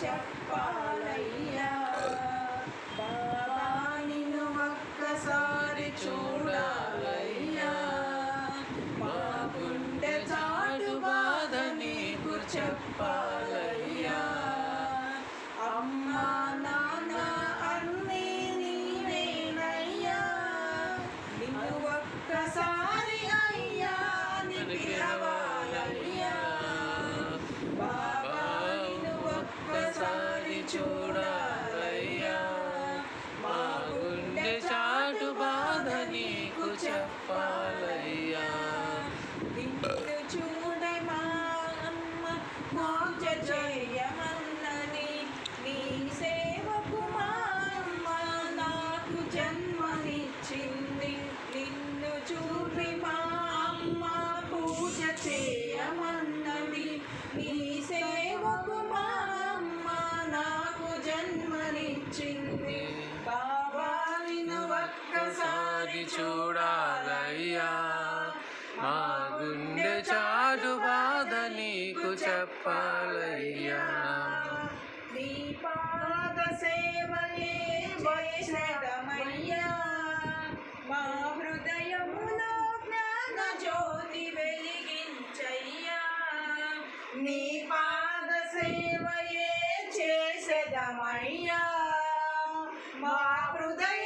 చెప్పాలయ్యా. బాబా నిన్ను ఒక్కసారి చూడాలయ్యా. మా గుండె చాటు బాధ నీకు చెప్పాలి చూడాలయ్యా మా గుండె చాటు బాధ నీకు చెప్పాలయ్యా. అది చూడాలయ్యా. మా గుండె చాటు బాధ నీకు చెప్పాలయ్యా. నీ పాద సేవయే వైష్ణవమయ్యా. మా హృదయములో జ్ఞాన జ్యోతి వెలిగించయ్యా. నీ పాద సేవయే చేసేదమయ్యా. మా హృదయ